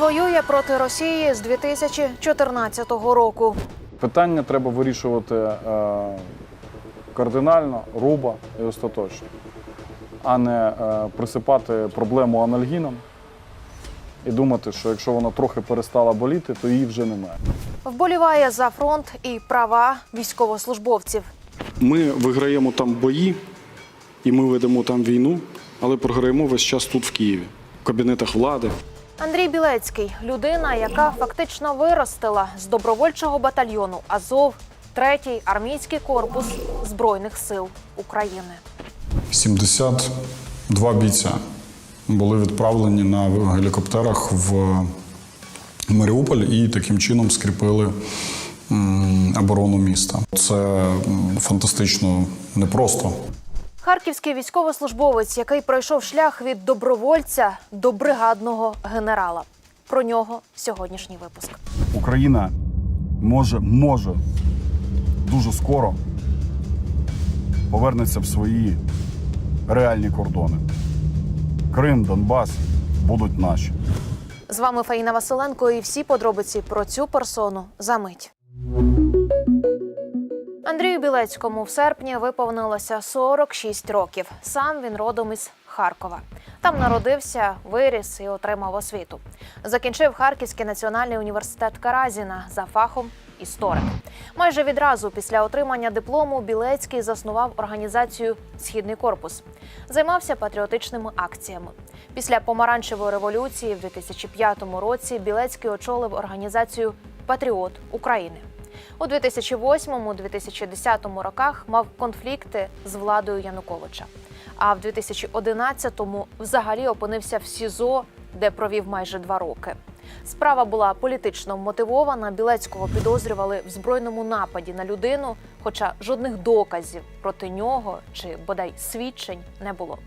воює проти Росії з 2014 року. Питання треба вирішувати е, кардинально, руба і остаточно, а не е, присипати проблему анальгіном і думати, що якщо вона трохи перестала боліти, то її вже немає. Вболіває за фронт і права військовослужбовців. Ми виграємо там бої, і ми ведемо там війну, але програємо весь час тут, в Києві, в кабінетах влади. Андрій Білецький людина, яка фактично виростила з добровольчого батальйону Азов, третій армійський корпус збройних сил України. 72 бійця були відправлені на гелікоптерах в Маріуполь і таким чином скріпили оборону міста. Це фантастично непросто. Харківський військовослужбовець, який пройшов шлях від добровольця до бригадного генерала. Про нього сьогоднішній випуск. Україна може, може дуже скоро повернеться в свої реальні кордони. Крим, Донбас будуть наші. З вами Фаїна Василенко і всі подробиці про цю персону за мить. Андрію Білецькому в серпні виповнилося 46 років. Сам він родом із Харкова. Там народився, виріс і отримав освіту. Закінчив Харківський національний університет Каразіна за фахом історик. Майже відразу після отримання диплому Білецький заснував організацію Східний корпус. Займався патріотичними акціями. Після помаранчевої революції в 2005 році Білецький очолив організацію Патріот України. У 2008-2010 роках мав конфлікти з владою Януковича. А в 2011-му взагалі опинився в СІЗО, де провів майже два роки. Справа була політично мотивована. Білецького підозрювали в збройному нападі на людину, хоча жодних доказів проти нього чи бодай свідчень не було.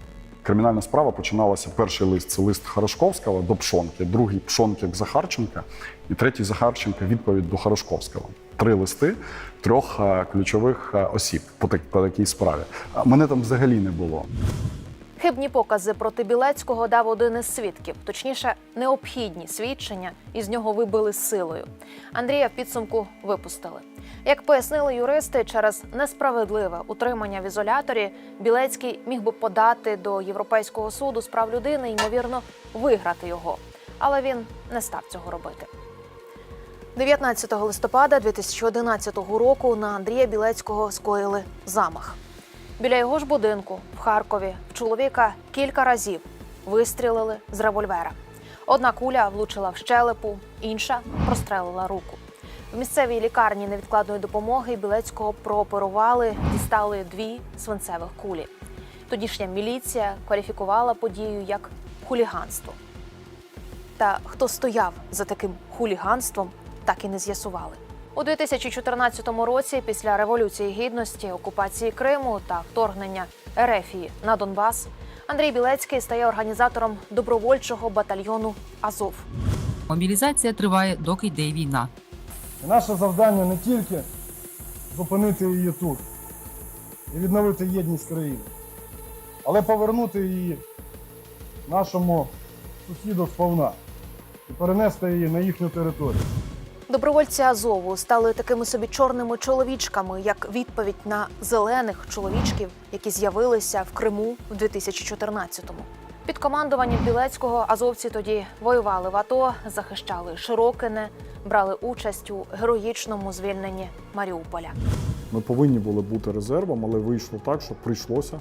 Кримінальна справа починалася. Перший лист це лист Хорошковського до Пшонки, другий Пшонки Захарченка і третій Захарченка відповідь до Хорошковського. Три листи трьох е, ключових е, осіб по, так- по такій справі. Мене там взагалі не було. Хибні покази проти Білецького дав один із свідків, точніше, необхідні свідчення, і з нього вибили силою. Андрія в підсумку випустили. Як пояснили юристи, через несправедливе утримання в ізоляторі Білецький міг би подати до Європейського суду з прав людини, ймовірно, виграти його. Але він не став цього робити. 19 листопада 2011 року на Андрія Білецького скоїли замах. Біля його ж будинку в Харкові в чоловіка кілька разів вистрілили з револьвера. Одна куля влучила в щелепу, інша прострелила руку. В місцевій лікарні невідкладної допомоги Білецького прооперували, дістали дві свинцевих кулі. Тодішня міліція кваліфікувала подію як хуліганство. Та хто стояв за таким хуліганством, так і не з'ясували. У 2014 році, після революції гідності, окупації Криму та вторгнення Ерефії на Донбас, Андрій Білецький стає організатором добровольчого батальйону Азов. Мобілізація триває, доки йде війна. Наше завдання не тільки зупинити її тут і відновити єдність країни, але повернути її нашому сусіду сповна і перенести її на їхню територію. Добровольці Азову стали такими собі чорними чоловічками, як відповідь на зелених чоловічків, які з'явилися в Криму в 2014-му. Під командуванням Білецького азовці тоді воювали в АТО, захищали Широкине, брали участь у героїчному звільненні Маріуполя. Ми повинні були бути резервом, але вийшло так, що прийшлося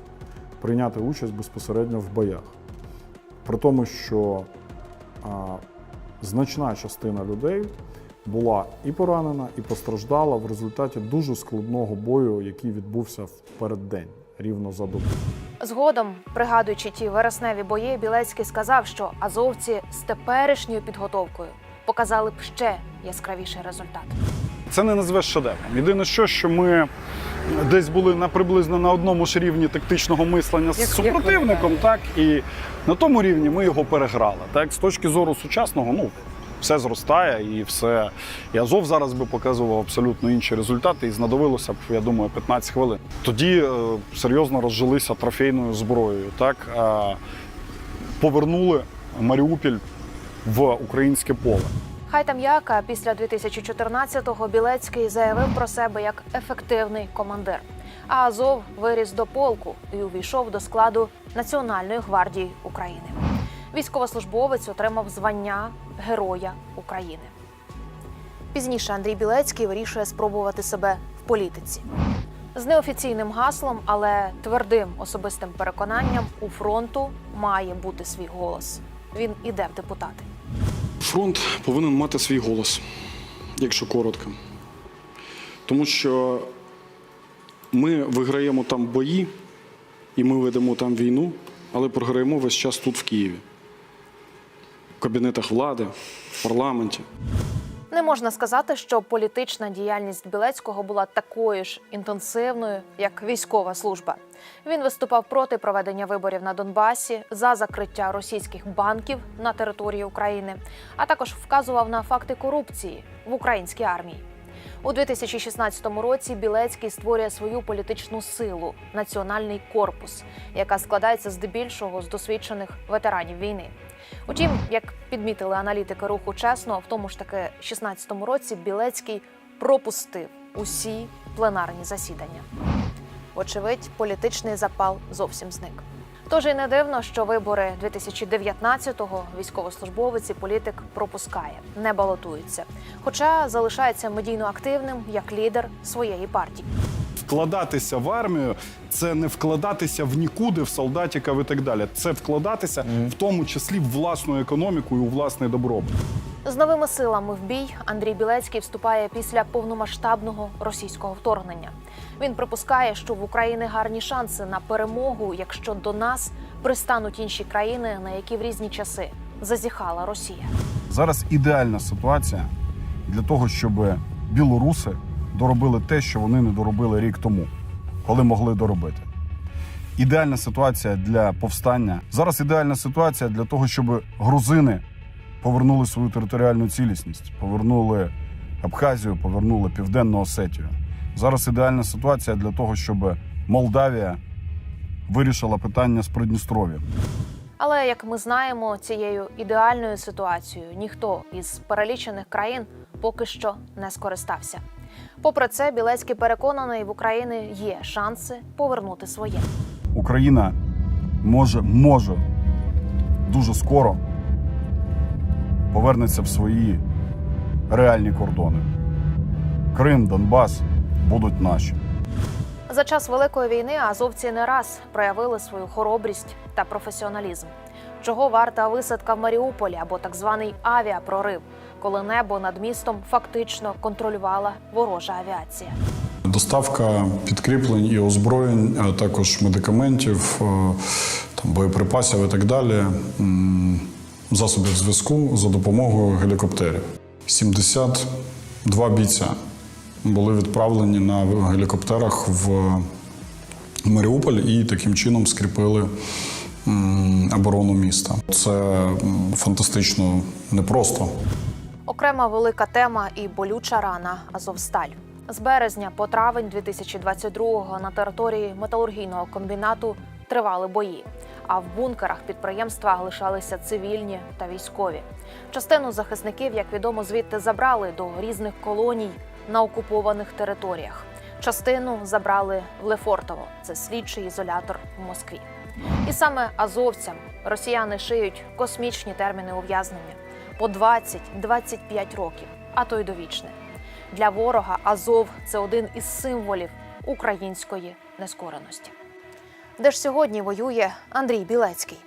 прийняти участь безпосередньо в боях. При тому, що а, значна частина людей була і поранена, і постраждала в результаті дуже складного бою, який відбувся в переддень, рівно за добу. Згодом, пригадуючи ті вересневі бої, Білецький сказав, що азовці з теперішньою підготовкою показали б ще яскравіший результат. Це не назвеш шедевром. Єдине, що, що ми десь були на приблизно на одному ж рівні тактичного мислення з супротивником, так і на тому рівні ми його переграли. Так, з точки зору сучасного, ну. Все зростає і все. І Азов зараз би показував абсолютно інші результати, і знадобилося б, я думаю, 15 хвилин. Тоді е, серйозно розжилися трофейною зброєю. Так? Повернули Маріуполь в українське поле. Хай там як, а після 2014-го Білецький заявив про себе як ефективний командир. А Азов виріс до полку і увійшов до складу Національної гвардії України. Військовослужбовець отримав звання Героя України. Пізніше Андрій Білецький вирішує спробувати себе в політиці. З неофіційним гаслом, але твердим особистим переконанням у фронту має бути свій голос. Він іде в депутати. Фронт повинен мати свій голос, якщо коротко. Тому що ми виграємо там бої, і ми ведемо там війну, але програємо весь час тут, в Києві, кабінетах влади, в парламенті. Не можна сказати, що політична діяльність Білецького була такою ж інтенсивною, як військова служба. Він виступав проти проведення виборів на Донбасі за закриття російських банків на території України, а також вказував на факти корупції в українській армії. У 2016 році Білецький створює свою політичну силу Національний корпус, яка складається здебільшого з досвідчених ветеранів війни. Утім, як підмітили аналітики руху чесно, в тому ж таки 2016 році Білецький пропустив усі пленарні засідання. Вочевидь, політичний запал зовсім зник. Тож і не дивно, що вибори 2019-го військовослужбовець і політик пропускає, не балотується, хоча залишається медійно активним як лідер своєї партії. Вкладатися в армію це не вкладатися в нікуди, в солдатиків і так далі. Це вкладатися в тому числі в власну економіку і у власний добробут. З новими силами в бій Андрій Білецький вступає після повномасштабного російського вторгнення. Він припускає, що в Україні гарні шанси на перемогу, якщо до нас пристануть інші країни, на які в різні часи зазіхала Росія. Зараз ідеальна ситуація для того, щоб білоруси доробили те, що вони не доробили рік тому, коли могли доробити. Ідеальна ситуація для повстання. Зараз ідеальна ситуація для того, щоб грузини повернули свою територіальну цілісність, повернули Абхазію, повернули Південну Осетію. Зараз ідеальна ситуація для того, щоб Молдавія вирішила питання з Придністров'ям. Але як ми знаємо, цією ідеальною ситуацією ніхто із перелічених країн поки що не скористався. Попри це, Білецький переконаний, в Україні є шанси повернути своє. Україна може, може дуже скоро повернеться в свої реальні кордони. Крим, Донбас будуть наші. За час великої війни азовці не раз проявили свою хоробрість та професіоналізм. Чого варта висадка в Маріуполі або так званий авіапрорив, коли небо над містом фактично контролювала ворожа авіація. Доставка підкріплень і озброєнь, а також медикаментів, е, там, боєприпасів і так далі, засобів зв'язку за допомогою гелікоптерів. 72 бійця були відправлені на гелікоптерах в Маріуполь і таким чином скріпили оборону міста. Це фантастично непросто. Окрема велика тема і болюча рана Азовсталь. З березня по травень 2022-го на території металургійного комбінату тривали бої. А в бункерах підприємства лишалися цивільні та військові. Частину захисників, як відомо, звідти забрали до різних колоній на окупованих територіях. Частину забрали в Лефортово, це слідчий ізолятор в Москві. І саме азовцям росіяни шиють космічні терміни ув'язнення по 20-25 років, а то й довічне. Для ворога Азов це один із символів української нескореності. Де ж сьогодні воює Андрій Білецький?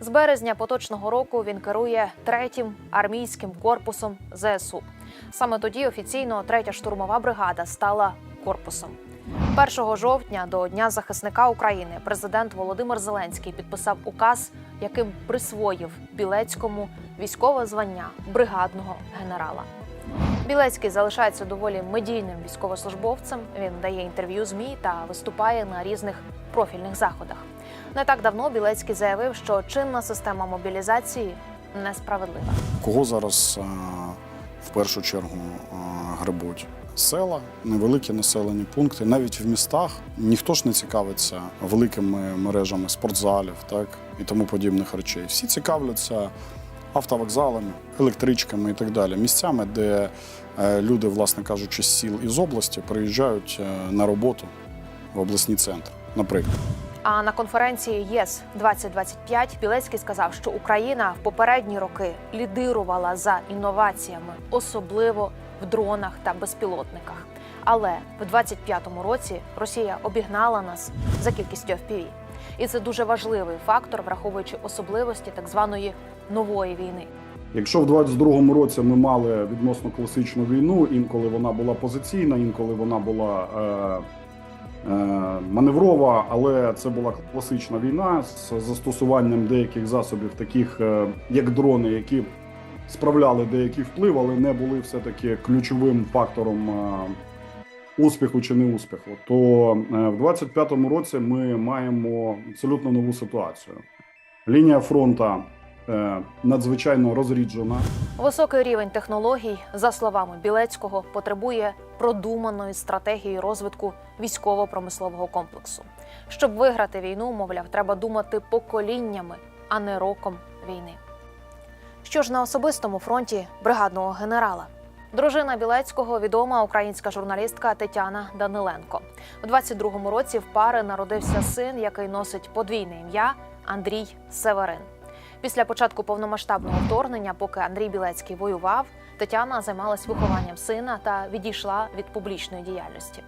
З березня поточного року він керує третім армійським корпусом ЗСУ. Саме тоді офіційно третя штурмова бригада стала корпусом. 1 жовтня до Дня захисника України президент Володимир Зеленський підписав указ, яким присвоїв Білецькому військове звання бригадного генерала. Білецький залишається доволі медійним військовослужбовцем. Він дає інтерв'ю ЗМІ та виступає на різних профільних заходах. Не так давно Білецький заявив, що чинна система мобілізації несправедлива. Кого зараз в першу чергу а, гребуть? Села, невеликі населені пункти, навіть в містах ніхто ж не цікавиться великими мережами спортзалів, так і тому подібних речей. Всі цікавляться автовокзалами, електричками і так далі. Місцями, де е, люди, власне кажучи, з сіл із області приїжджають е, на роботу в обласні центри, наприклад. А на конференції ЄС 2025 Білецький сказав, що Україна в попередні роки лідирувала за інноваціями, особливо в дронах та безпілотниках. Але в 25-му році Росія обігнала нас за кількістю FPV. І це дуже важливий фактор, враховуючи особливості так званої нової війни. Якщо в 22-му році ми мали відносно класичну війну, інколи вона була позиційна, інколи вона була е, е, маневрова, але це була класична війна з застосуванням деяких засобів, таких е, як дрони, які справляли деякий вплив, але не були все-таки ключовим фактором е, успіху чи неуспіху. То е, в 25-му році ми маємо абсолютно нову ситуацію. Лінія фронта е, надзвичайно розріджена. Високий рівень технологій, за словами Білецького, потребує продуманої стратегії розвитку військово-промислового комплексу. Щоб виграти війну, мовляв, треба думати поколіннями, а не роком війни. Що ж на особистому фронті бригадного генерала? Дружина Білецького відома українська журналістка Тетяна Даниленко. У 22-му році в пари народився син, який носить подвійне ім'я Андрій Северин. Після початку повномасштабного вторгнення, поки Андрій Білецький воював, Тетяна займалась вихованням сина та відійшла від публічної діяльності.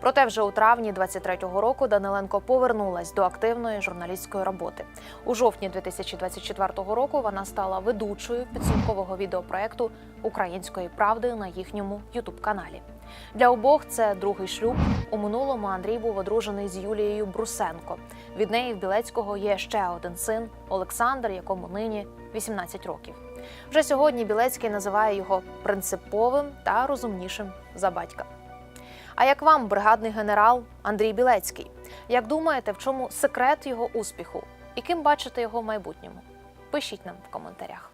Проте вже у травні 23-го року Даниленко повернулась до активної журналістської роботи. У жовтні 2024 року вона стала ведучою підсумкового відеопроекту Української правди на їхньому ютуб-каналі. Для обох це другий шлюб. У минулому Андрій був одружений з Юлією Брусенко. Від неї в Білецького є ще один син Олександр, якому нині 18 років. Вже сьогодні Білецький називає його принциповим та розумнішим за батька. А як вам бригадний генерал Андрій Білецький? Як думаєте, в чому секрет його успіху? І ким бачите його в майбутньому? Пишіть нам в коментарях.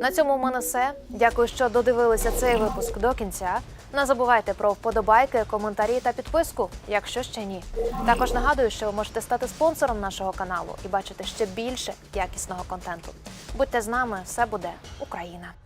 На цьому в мене все. Дякую, що додивилися цей випуск до кінця. Не забувайте про вподобайки, коментарі та підписку, якщо ще ні. Також нагадую, що ви можете стати спонсором нашого каналу і бачити ще більше якісного контенту. Будьте з нами, все буде Україна!